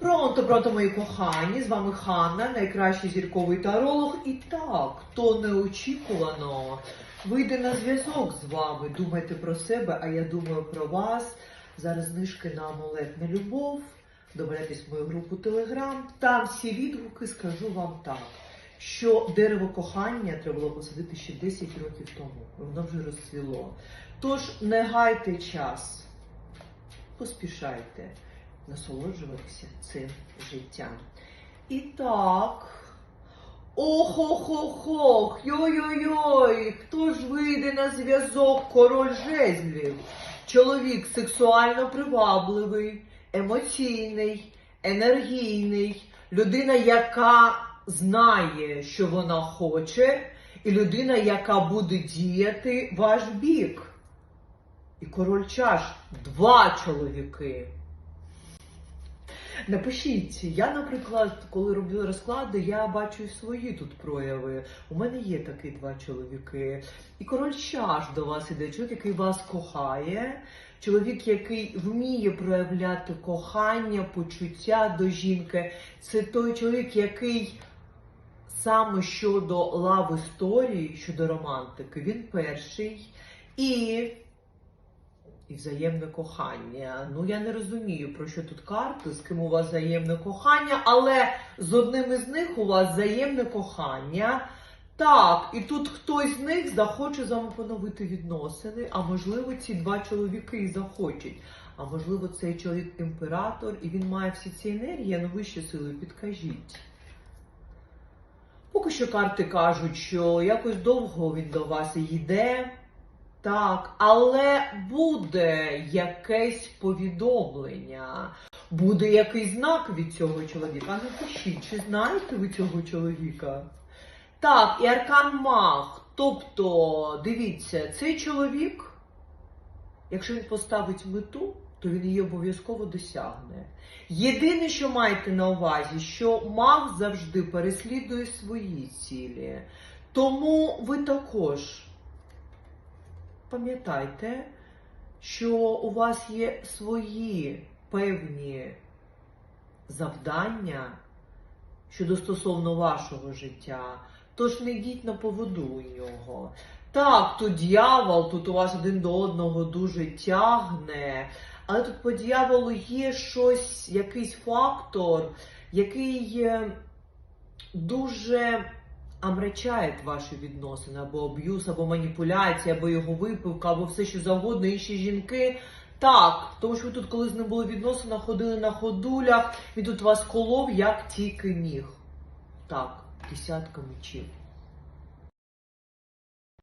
Пронто, пронто, мої кохані, з вами Ханна, найкращий зірковий таролог. І так, хто неочікувано вийде на зв'язок з вами. Думайте про себе, а я думаю про вас. Зараз знижки на амулет на любов. Добирайтесь в мою групу Телеграм. Там всі відгуки скажу вам так. Що дерево кохання треба було посадити ще 10 років тому. Воно вже розцвіло. Тож не гайте час, поспішайте насолоджуватися цим життям. І так. Ох-ох-ох-ох, йой-йой-йой, хто ж вийде на зв'язок король жезлів? Чоловік сексуально привабливий, емоційний, енергійний, людина, яка знає, що вона хоче, і людина, яка буде діяти ваш бік. І король чаш два чоловіки. Напишіть, я, наприклад, коли роблю розклади, я бачу свої тут прояви. У мене є такі два чоловіки. І король чаш до вас іде, чоловік, який вас кохає, чоловік, який вміє проявляти кохання, почуття до жінки. Це той чоловік, який саме щодо лав історії, щодо романтики, він перший. І і взаємне кохання. Ну я не розумію, про що тут карти, з ким у вас взаємне кохання, але з одним із них у вас взаємне кохання. Так, і тут хтось з них захоче з поновити відносини, а можливо, ці два чоловіки і захочуть. А можливо, цей чоловік імператор, і він має всі ці енергії, ну вищі сили, підкажіть. Поки що карти кажуть, що якось довго він до вас йде. Так, але буде якесь повідомлення, буде якийсь знак від цього чоловіка. Напишіть, чи знаєте ви цього чоловіка? Так, і аркан маг. Тобто, дивіться, цей чоловік, якщо він поставить мету, то він її обов'язково досягне. Єдине, що маєте на увазі, що маг завжди переслідує свої цілі. Тому ви також пам'ятайте, що у вас є свої певні завдання щодо стосовно вашого життя. Тож не йдіть на поводу у нього. Так, тут дьявол, тут у вас один до одного дуже тягне, але тут по дьяволу є щось, якийсь фактор, який е, дуже омрачає ваші відносини, або аб'юз, або маніпуляція, або його випивка, або все що завгодно, інші жінки. Так, тому що ви тут, коли з ним були відносини, ходили на ходулях, він тут вас колов, як тільки міг. Так, десятка мечів.